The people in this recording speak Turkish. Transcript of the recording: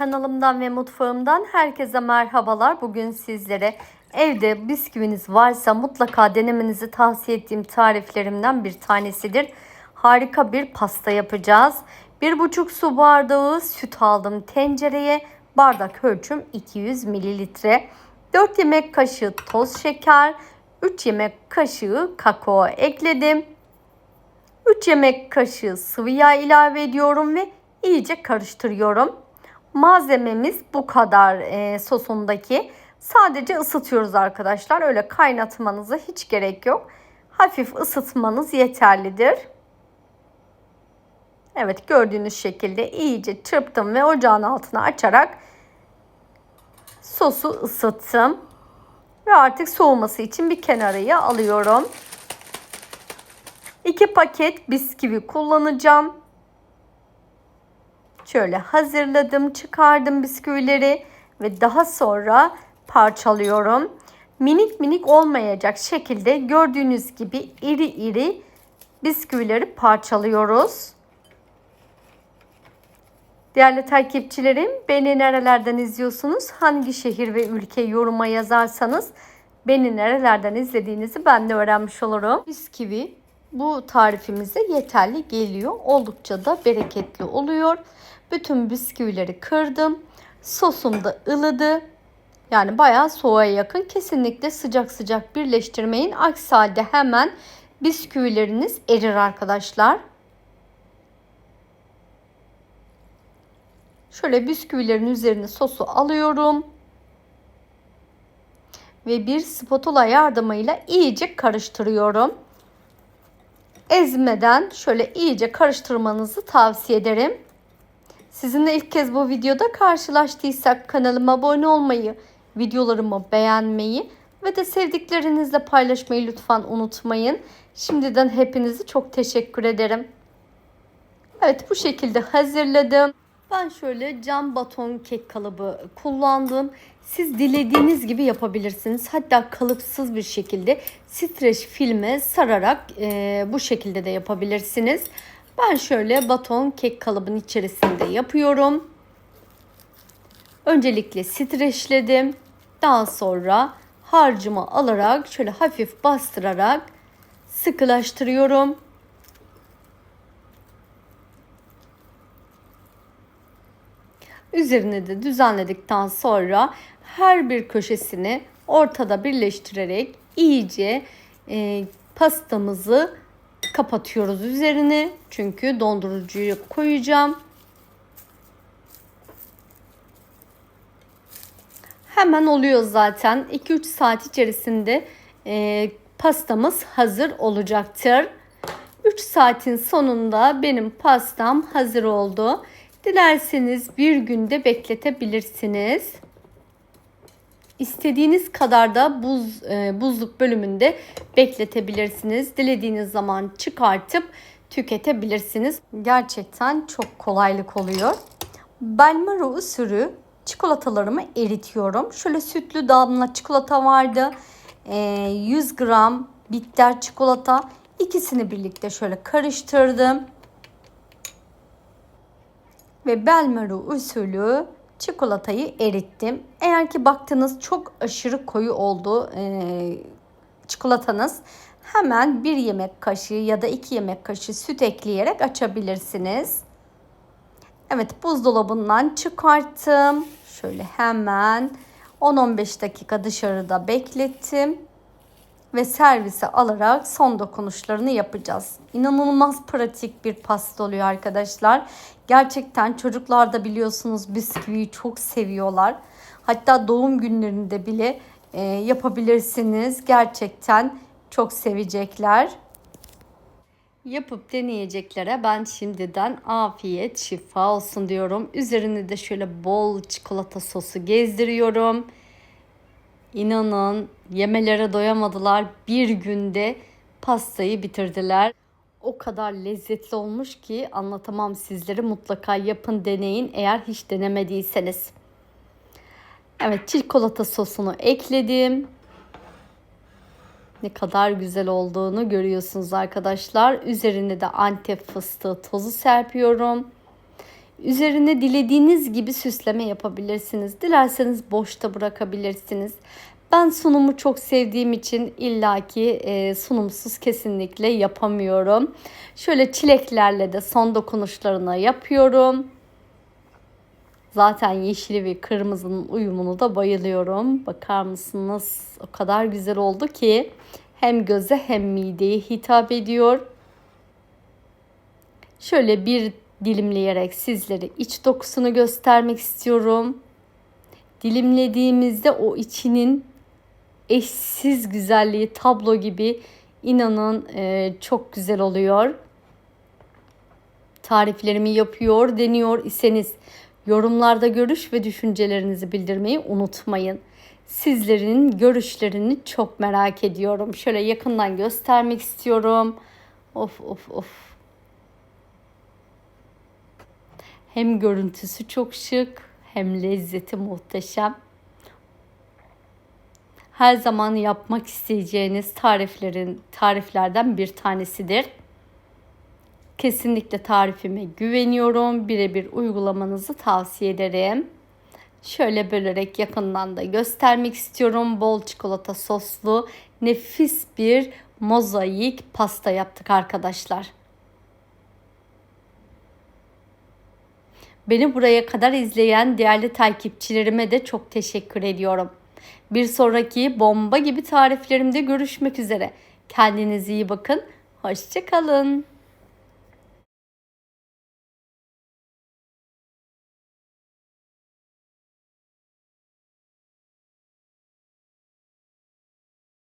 Kanalımdan ve mutfağımdan herkese merhabalar. Bugün sizlere evde bisküviniz varsa mutlaka denemenizi tavsiye ettiğim tariflerimden bir tanesidir. Harika bir pasta yapacağız. 1,5 su bardağı süt aldım tencereye. Bardak ölçüm 200 mililitre. 4 yemek kaşığı toz şeker, 3 yemek kaşığı kakao ekledim. 3 yemek kaşığı sıvı yağ ilave ediyorum ve iyice karıştırıyorum. Malzememiz bu kadar e, sosundaki. Sadece ısıtıyoruz arkadaşlar. Öyle kaynatmanıza hiç gerek yok. Hafif ısıtmanız yeterlidir. Evet gördüğünüz şekilde iyice çırptım ve ocağın altına açarak sosu ısıttım. Ve artık soğuması için bir kenarıya alıyorum. 2 paket bisküvi kullanacağım. Şöyle hazırladım, çıkardım bisküvileri ve daha sonra parçalıyorum. Minik minik olmayacak şekilde gördüğünüz gibi iri iri bisküvileri parçalıyoruz. Değerli takipçilerim, beni nerelerden izliyorsunuz? Hangi şehir ve ülke yoruma yazarsanız beni nerelerden izlediğinizi ben de öğrenmiş olurum. Bisküvi bu tarifimize yeterli geliyor. Oldukça da bereketli oluyor. Bütün bisküvileri kırdım. Sosum da ılıdı. Yani bayağı soğuğa yakın. Kesinlikle sıcak sıcak birleştirmeyin. Aksi halde hemen bisküvileriniz erir arkadaşlar. Şöyle bisküvilerin üzerine sosu alıyorum. Ve bir spatula yardımıyla iyice karıştırıyorum. Ezmeden şöyle iyice karıştırmanızı tavsiye ederim. Sizinle ilk kez bu videoda karşılaştıysak kanalıma abone olmayı, videolarımı beğenmeyi ve de sevdiklerinizle paylaşmayı lütfen unutmayın. Şimdiden hepinizi çok teşekkür ederim. Evet bu şekilde hazırladım. Ben şöyle cam baton kek kalıbı kullandım. Siz dilediğiniz gibi yapabilirsiniz. Hatta kalıpsız bir şekilde streç filme sararak e, bu şekilde de yapabilirsiniz. Ben şöyle baton kek kalıbın içerisinde yapıyorum. Öncelikle streçledim. Daha sonra harcımı alarak şöyle hafif bastırarak sıkılaştırıyorum. Üzerine de düzenledikten sonra her bir köşesini ortada birleştirerek iyice e, pastamızı kapatıyoruz üzerine. Çünkü dondurucuyu koyacağım. Hemen oluyor zaten. 2-3 saat içerisinde e, pastamız hazır olacaktır. 3 saatin sonunda benim pastam hazır oldu. Dilerseniz bir günde bekletebilirsiniz. İstediğiniz kadar da buz e, buzluk bölümünde bekletebilirsiniz. Dilediğiniz zaman çıkartıp tüketebilirsiniz. Gerçekten çok kolaylık oluyor. Belmaro usulü çikolatalarımı eritiyorum. Şöyle sütlü damla çikolata vardı. E, 100 gram bitter çikolata. İkisini birlikte şöyle karıştırdım ve Belmaro usulü çikolatayı erittim. Eğer ki baktınız çok aşırı koyu oldu e, çikolatanız hemen bir yemek kaşığı ya da iki yemek kaşığı süt ekleyerek açabilirsiniz. Evet buzdolabından çıkarttım. Şöyle hemen 10-15 dakika dışarıda beklettim ve servise alarak son dokunuşlarını yapacağız. İnanılmaz pratik bir pasta oluyor arkadaşlar. Gerçekten çocuklar da biliyorsunuz bisküviyi çok seviyorlar. Hatta doğum günlerinde bile e, yapabilirsiniz. Gerçekten çok sevecekler. Yapıp deneyeceklere ben şimdiden afiyet şifa olsun diyorum. Üzerine de şöyle bol çikolata sosu gezdiriyorum. İnanın yemelere doyamadılar. Bir günde pastayı bitirdiler. O kadar lezzetli olmuş ki anlatamam sizlere. Mutlaka yapın deneyin eğer hiç denemediyseniz. Evet çikolata sosunu ekledim. Ne kadar güzel olduğunu görüyorsunuz arkadaşlar. Üzerine de antep fıstığı tozu serpiyorum. Üzerine dilediğiniz gibi süsleme yapabilirsiniz. Dilerseniz boşta bırakabilirsiniz. Ben sunumu çok sevdiğim için illaki e, sunumsuz kesinlikle yapamıyorum. Şöyle çileklerle de son dokunuşlarını yapıyorum. Zaten yeşili ve kırmızının uyumunu da bayılıyorum. Bakar mısınız? O kadar güzel oldu ki hem göze hem mideye hitap ediyor. Şöyle bir dilimleyerek sizlere iç dokusunu göstermek istiyorum. Dilimlediğimizde o içinin eşsiz güzelliği tablo gibi inanın e, çok güzel oluyor. Tariflerimi yapıyor, deniyor iseniz yorumlarda görüş ve düşüncelerinizi bildirmeyi unutmayın. Sizlerin görüşlerini çok merak ediyorum. Şöyle yakından göstermek istiyorum. Of of of. Hem görüntüsü çok şık hem lezzeti muhteşem. Her zaman yapmak isteyeceğiniz tariflerin tariflerden bir tanesidir. Kesinlikle tarifime güveniyorum. Birebir uygulamanızı tavsiye ederim. Şöyle bölerek yakından da göstermek istiyorum. Bol çikolata soslu nefis bir mozaik pasta yaptık arkadaşlar. Beni buraya kadar izleyen değerli takipçilerime de çok teşekkür ediyorum. Bir sonraki bomba gibi tariflerimde görüşmek üzere. Kendinize iyi bakın. Hoşçakalın.